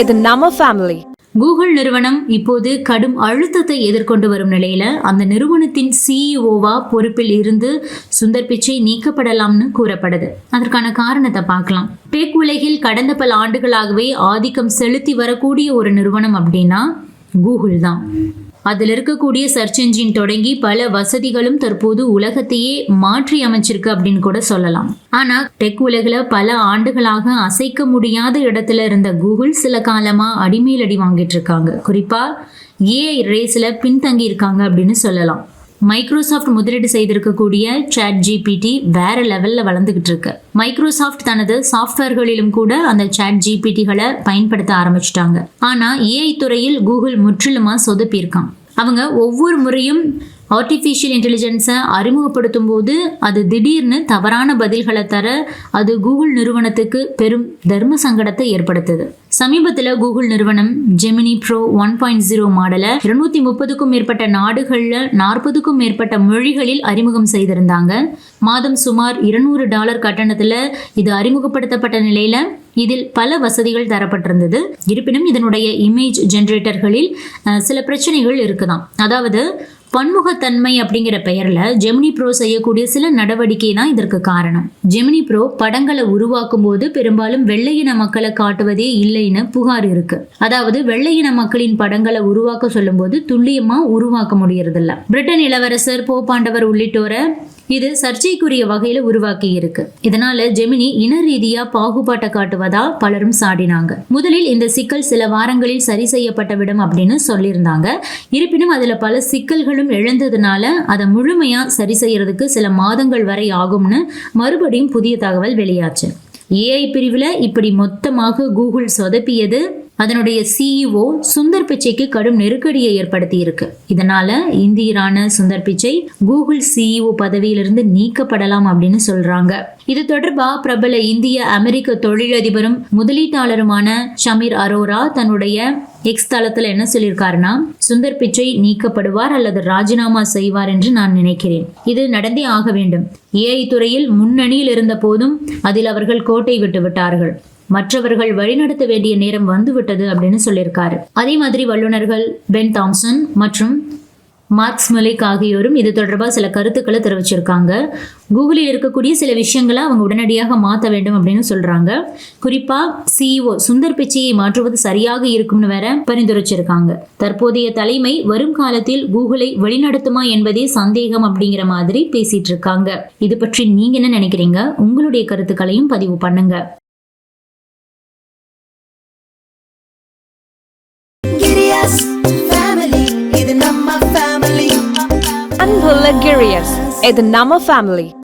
இது நம்ம family Google நிறுவனம் இப்போது கடும் அழுத்தத்தை எதிர்கொண்டு வரும் நிலையில அந்த நிறுவனத்தின் சிஇஓவா பொறுப்பில் இருந்து சுந்தர் பிச்சை நீக்கப்படலாம்னு கூறப்படுது. அதற்கான காரணத்தை பார்க்கலாம். டெக் உலகில் கடந்த பல ஆண்டுகளாகவே ஆதிக்கம் செலுத்தி வரக்கூடிய ஒரு நிறுவனம் அப்படின்னா கூகுள் தான். அதில் இருக்கக்கூடிய சர்ச் என்ஜின் தொடங்கி பல வசதிகளும் தற்போது உலகத்தையே மாற்றி அமைச்சிருக்கு அப்படின்னு கூட சொல்லலாம். ஆனா டெக் உலகில் பல ஆண்டுகளாக அசைக்க முடியாத இடத்துல இருந்த கூகுள் சில காலமா அடிமேல் அடி வாங்கிட்டு இருக்காங்க. குறிப்பா ஏஐ ரேஸ்ல பின்தங்கி இருக்காங்க அப்படின்னு சொல்லலாம். மைக்ரோசாஃப்ட் முதலீடு செய்திருக்கக்கூடிய சாட் ஜிபிடி வேற லெவல்ல வளர்ந்துகிட்டு இருக்கு. மைக்ரோசாஃப்ட் தனது சாஃப்ட்வேர்களிலும் கூட அந்த சாட் ஜிபிடிகளை பயன்படுத்த ஆரம்பிச்சிட்டாங்க. ஆனா ஏஐ துறையில் கூகுள் முற்றிலுமா சொதப்பியிருக்கான். அவங்க ஒவ்வொரு முறையும் ஆர்டிஃபிஷியல் இன்டெலிஜென்ஸை அறிமுகப்படுத்தும் போது அது திடீர்னு தவறான பதில்களை தர அது கூகுள் நிறுவனத்துக்கு பெரும் தர்ம சங்கடத்தை ஏற்படுத்துது. சமீபத்தில் கூகுள் நிறுவனம் Gemini pro one point zero மாடலை இருநூத்தி முப்பதுக்கும் மேற்பட்ட நாடுகளில் நாற்பதுக்கும் மேற்பட்ட மொழிகளில் அறிமுகம் செய்திருந்தாங்க. மாதம் சுமார் இருநூறு டாலர் கட்டணத்தில் இது அறிமுகப்படுத்தப்பட்ட நிலையில் இதில் பல வசதிகள் தரப்பட்டிருந்தது. இருப்பினும் இதனுடைய இமேஜ் ஜென்ரேட்டர்களில் சில பிரச்சனைகள் இருக்குதாம் அதாவது பன்முகத்தன்மை அப்படிங்கிற பெயரில் ஜெமினி ப்ரோ செய்யக்கூடிய சில நடவடிக்கை தான் இதற்கு காரணம். ஜெமினி ப்ரோ படங்களை உருவாக்கும் போது பெரும்பாலும் வெள்ளையின மக்களை காட்டுவதே இல்லைன்னு புகார் இருக்கு. அதாவது வெள்ளையின மக்களின் படங்களை உருவாக்க சொல்லும்போது துல்லியமா உருவாக்க முடியறதில்ல. பிரிட்டன் இளவரசர் போப்பாண்டவர் உள்ளிட்டோரை இது சர்ச்சைக்குரிய வகையில உருவாக்கி இருக்கு இதனால ஜெமினி இன ரீதியா பாகுபாட்டை காட்டுவதா பலரும் சாடினாங்க. முதலில் இந்த சிக்கல் சில வாரங்களில் சரி செய்யப்பட்ட விடும் அப்படின்னு சொல்லியிருந்தாங்க. இருப்பினும் அதுல பல சிக்கல்களும் எழுந்ததுனால அதை முழுமையா சரி செய்யறதுக்கு சில மாதங்கள் வரை ஆகும்னு மறுபடியும் புதிய தகவல் வெளியாச்சு. ஏஐ பிரிவில் இப்படி மொத்தமாக கூகுள் சொதப்பியது அதனுடைய சிஇஓ சுந்தர் பிச்சைக்கு கடும் நெருக்கடியை ஏற்படுத்தி இருக்கு இதனால இந்தியரான சுந்தர் பிச்சை கூகுள் சிஇஓ பதவியிலிருந்து நீக்கப்படலாம் அப்படின்னு சொல்றாங்க. இது தொடர்பா பிரபல இந்திய அமெரிக்க தொழிலதிபரும் முதலீட்டாளருமான ஷமீர் அரோரா தன்னுடைய எக்ஸ் தளத்துல என்ன சொல்லியிருக்காருன்னா சுந்தர் பிச்சை நீக்கப்படுவார் அல்லது ராஜினாமா செய்வார் என்று நான் நினைக்கிறேன். இது நடந்தே ஆக வேண்டும். ஏஐ துறையில் முன்னணியில் இருந்த போதும் அதில் அவர்கள் கோட்டை விட்டு விட்டார்கள். மற்றவர்கள் வழிநடத்த வேண்டிய நேரம் வந்துவிட்டது அப்படின்னு சொல்லியிருக்காரு. அதே மாதிரி வல்லுநர்கள் பென் தாம்சன் மற்றும் மார்க்ஸ் மலிக் ஆகியோரும் இது தொடர்பாக சில கருத்துக்களை தெரிவிச்சிருக்காங்க. கூகுளில் இருக்கக்கூடிய சில விஷயங்களை அவங்க உடனடியாக மாற்ற வேண்டும் அப்படின்னு சொல்றாங்க. குறிப்பா சிஇஓ சுந்தர் பிச்சையை மாற்றுவது சரியாக இருக்கும்னு வேற பரிந்துரைச்சிருக்காங்க. தற்போதைய தலைமை வரும் காலத்தில் கூகுளை வழிநடத்துமா என்பதே சந்தேகம் அப்படிங்கிற மாதிரி பேசிட்டு இருக்காங்க. இது பற்றி நீங்க என்ன நினைக்கிறீங்க? உங்களுடைய கருத்துக்களையும் பதிவு பண்ணுங்க. இது நம்ம family. அன்புள்ள கிரியஸ் இது நம்ம ஃபேமிலி